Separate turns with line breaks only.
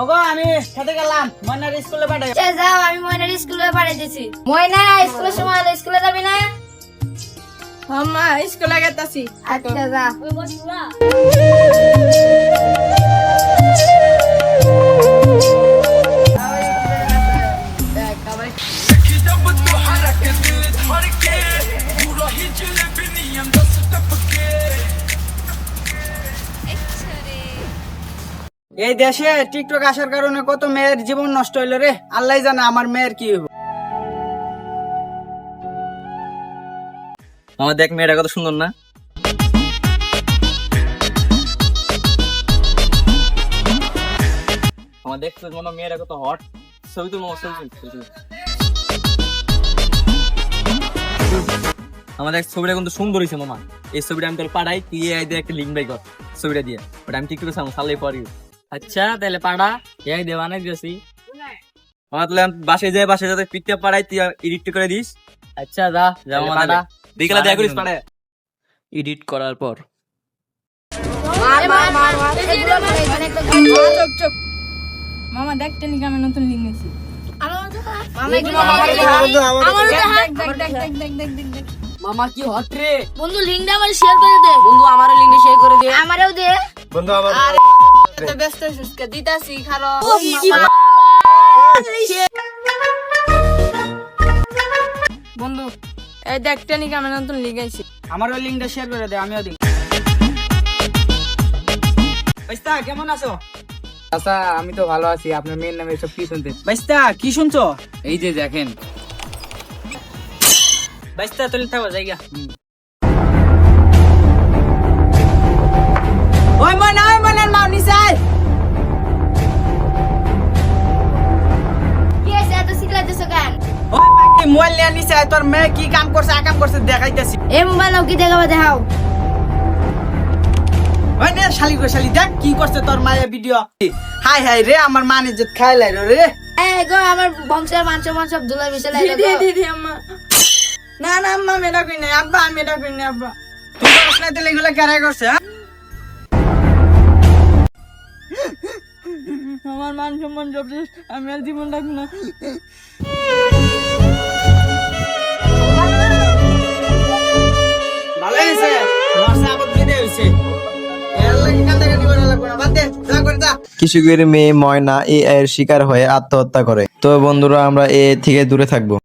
ওগো আমি খেতে গেলাম। ময়নার স্কুলে পাঠাই।
আচ্ছা যাও আমি ময়নার স্কুলে পাঠিয়ে দিছি। ময়না স্কুলের সময় হলো স্কুলে যাবি না?
আম্মা স্কুলে গেতাছি।
আচ্ছা যা।
এই দেশে টিকটক আসার কারণে কত মেয়ের জীবন নষ্ট হইল রে? আল্লাহ জানে আমার মেয়ের কি হইব।
আমার দেখ মেয়েটা কত সুন্দর না? আমার দেখতে মনে মেয়েটা কত হট ছবি তো তুল। আমার দেখ ছবিটা কিন্তু সুন্দর হয়েছে মামা। এই ছবিটা আমি তোর পাঠাই তুই এই দিয়ে একটা লিঙ্ক বাই কর, ছবিটা দিয়ে। ওটা আমি টিকটকে সামনে সালে পর। আচ্ছা তাহলে পাড়া এই বানাই দিয়েছি আমার তাহলে বাসায় যাই বাসায় যাতে পিকটা পাড়াই তুই এডিট করে দিস আচ্ছা
পাড়া।
বিকেলে দেখা করিস। পাড়ায় এডিট করার পর
মামা দেখ টেলিগ্রামে নতুন লিঙ্ক
মামা কি
হট রে
বন্ধু লিংকটা আমার শেয়ার করে দে
বন্ধু আমার লিঙ্কে শেয়ার করে দে
আমারও দে
বন্ধু আমার
ব্যস্ত দিতাছি বন্ধু এই দেখ টেলিগ্রামে নতুন
আমার ওই লিঙ্কটা শেয়ার করে দে আমিও দিই বাইস্তা কেমন আছো?
আচ্ছা আমি তো ভালো আছি আপনার মেয়ের নামে সব কি শুনতে
বাইস্তা কি শুনছো?
এই যে দেখেন।
বাইস্তা তুলে থাকো জায়গা। মোবাইল নিয়ে নিচে তোর মেয়ে কি কাম করছে আকাম করছে দেখাইতেছি।
এই মোবাইল কি দেখাবে দেখাও।
ওই নে শালি গো শালি দেখ কি করছে তোর মায়ের ভিডিও হাই হাই রে আমার মান ইজ্জত খাই লাইলো রে।
এই গো আমার বংশের মাংস মাংস সব ধুলা মিশে লাগে
দিদি দিদি আম্মা। না না আম্মা মেয়েটা কই নাই আব্বা আমি এটা কই নাই আব্বা।
তুই করছ না তাহলে এগুলো কেরাই করছে হ্যাঁ?
আমার মান সম্মান আমি আর জীবন রাখব না।
কৃষকের মেয়ে ময়না এ এর শিকার হয়ে আত্মহত্যা করে। তো বন্ধুরা, আমরা এ থেকে দূরে থাকব।